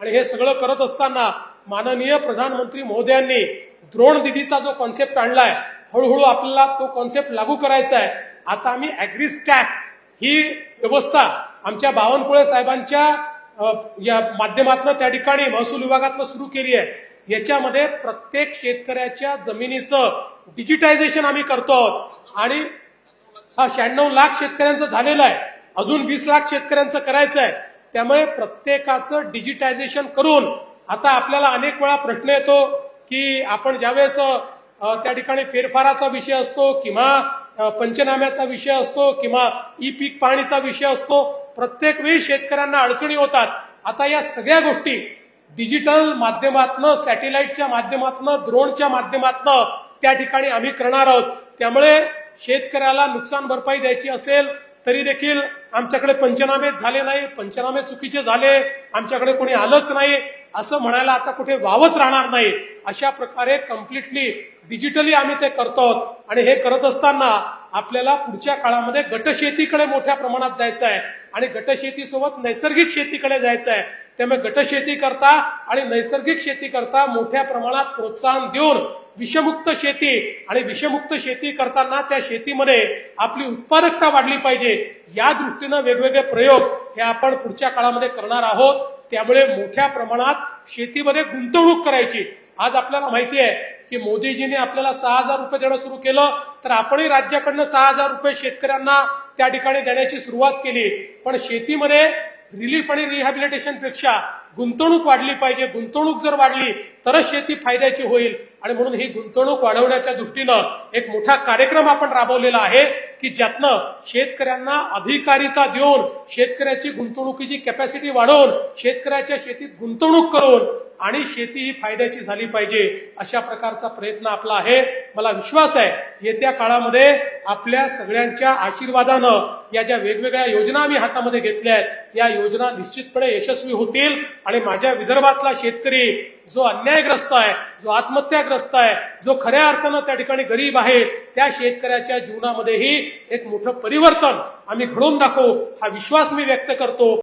आणि हे सगळं करत असताना माननीय प्रधानमंत्री महोदयांनी द्रोण दिदीचा जो कॉन्सेप्ट आणलाय हळूहळू आपल्याला तो कॉन्सेप्ट लागू करायचा आहे. आता आम्ही अॅग्रिस्टॅक ही व्यवस्था आमच्या बावनकुळे साहेबांच्या या माध्यमातून त्या ठिकाणी महसूल विभागातनं सुरू केली आहे. याच्यामध्ये प्रत्येक शेतकऱ्याच्या जमिनीचं डिजिटायझेशन आम्ही करतो आहोत. आणि हा शहाण्णव लाख शेतकऱ्यांचं झालेलं आहे. अजून वीस लाख शेतकऱ्यांचं करायचं आहे. त्यामुळे प्रत्येकाचं डिजिटायझेशन करून आता आपल्याला अनेक वेळा प्रश्न येतो की आपण ज्यावेळेस त्या ठिकाणी फेरफाराचा विषय असतो किंवा पंचनाम्याचा विषय असतो किंवा ई पीक पाहणीचा विषय असतो प्रत्येक वेळी शेतकऱ्यांना अडचणी होतात. आता या सगळ्या गोष्टी डिजिटल माध्यमातनं सॅटेलाइटच्या माध्यमातनं द्रोणच्या माध्यमातनं त्या ठिकाणी आम्ही करणार आहोत. त्यामुळे शेतकऱ्याला नुकसान भरपाई द्यायची असेल तरी देखील आमच्याकडे पंचनामे झाले नाही पंचनामे चुकीचे झाले आमच्याकडे कोणी आलंच नाही असं म्हणायला आता कुठे वावच राहणार नाही. अशा प्रकारे कम्प्लिटली डिजिटली आम्ही ते करतो आणि हे करत असताना आपल्याला पुढच्या काळामध्ये गटशेतीकडे मोठ्या प्रमाणात जायचं आहे. आणि गटशेतीसोबत नैसर्गिक शेतीकडे जायचं आहे. त्यामुळे गटशेती करता आणि नैसर्गिक शेती करता मोठ्या प्रमाणात प्रोत्साहन देऊन विषमुक्त शेती आणि विषमुक्त शेती करताना त्या शेतीमध्ये आपली उत्पादकता वाढली पाहिजे. या दृष्टीनं वेगवेगळे प्रयोग हे आपण पुढच्या काळामध्ये करणार आहोत. त्यामुळे मोठ्या प्रमाणात शेतीमध्ये गुंतवणूक करायची. आज आपल्याला माहिती आहे की मोदीजींनी आपल्याला सहा हजार रुपये देणं सुरू केलं तर आपणही राज्याकडनं सहा हजार रुपये शेतकऱ्यांना त्या ठिकाणी देण्याची सुरुवात केली. पण शेतीमध्ये रिलीफ आणि रिहॅबिलिटेशनपेक्षा गुंतवणूक वाढली पाहिजे. गुंतवणूक जर वाढली तरच शेती फायद्याची होईल. आणि म्हणून ही गुंतवणूक वाढवण्याच्या दृष्टीनं एक मोठा कार्यक्रम आपण राबवलेला आहे की ज्यातनं शेतकऱ्यांना अधिकारिता देऊन शेतकऱ्याची गुंतवणुकीची कॅपॅसिटी वाढवून शेतकऱ्याच्या शेतीत गुंतवणूक करून आणि शेती ही फायद्याची झाली पाहिजे अशा प्रकारचा प्रयत्न आपला आहे. मला विश्वास आहे येत्या काळामध्ये आपल्या सगळ्यांच्या आशीर्वादानं या ज्या वेगवेगळ्या योजना आम्ही हातामध्ये घेतल्या आहेत या योजना निश्चितपणे यशस्वी होतील. आणि माझ्या विदर्भातला शेतकरी जो अन्यायग्रस्त आहे जो आत्महत्याग्रस्त आहे जो खऱ्या अर्थानं त्या ठिकाणी गरीब आहे त्या शेतकऱ्याच्या जीवनामध्येही एक मोठं परिवर्तन आम्ही घडवून दाखवू हा विश्वास मी व्यक्त करतो.